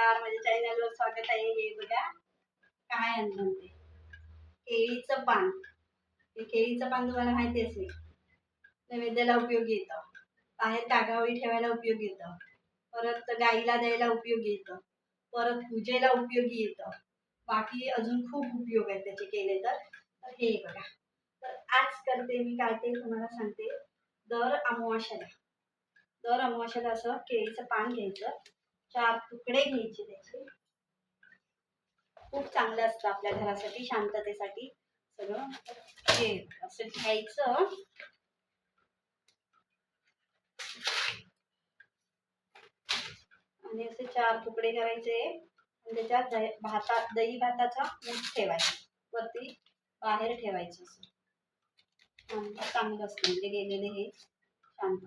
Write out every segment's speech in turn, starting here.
नमस्कार माझ्या चॅनलवर स्वागत आहे हे बघा. काय आणलं ते? केळीचं पान. हे केळीचं पान तुम्हाला माहिती असेल. नैवेद्याला उपयोगी येतं. बाहेर कागावळी ठेवायला उपयोग येतं. परत गाईला द्यायला उपयोगी येतं. परत पूजेला उपयोगी येतं. बाकी अजून खूप उपयोग आहेत त्याचे केले तर. तर हे बघा. तर आज करते मी काय ते तुम्हाला सांगते. दर अमावास्याला. दर अमावास्याला असं केळीचं पान घ्यायचं. चार तुकडे घ्यायचे त्याचे. खूप चांगलं असतं आपल्या घरासाठी शांततेसाठी. सगळं हे असं घ्यायचं. आणि असे चार तुकडे करायचे. आणि त्याच्यात दही भाता दही भाताचा मूठ ठेवायचा. वरती बाहेर ठेवायचं असं. चांगलं असतं म्हणजे गेलेले हे शांत.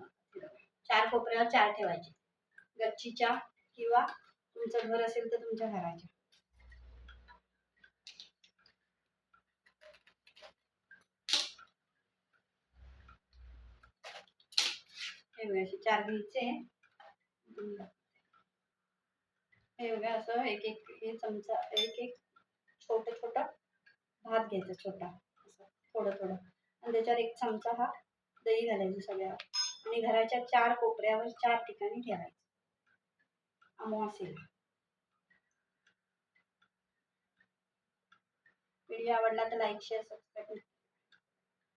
चार कोपऱ्यावर चार ठेवायचे. गच्चीच्या किंवा तुमचं घर असेल तर तुमच्या घराच्या हे बघा असे चार घ्यायचे हे. बघा असं एक एक हे चमचा एक एक छोटं छोट भात घ्यायचा छोटा. असं थोडं थोडं आणि त्याच्यावर एक चमचा हा दही घालायचं सगळ्यावर. आणि घराच्या चार कोपऱ्यावर चार ठिकाणी ठेवायचं. अमावास्येला व्हिडिओ आवडला तर लाईक शेअर सबस्क्राईब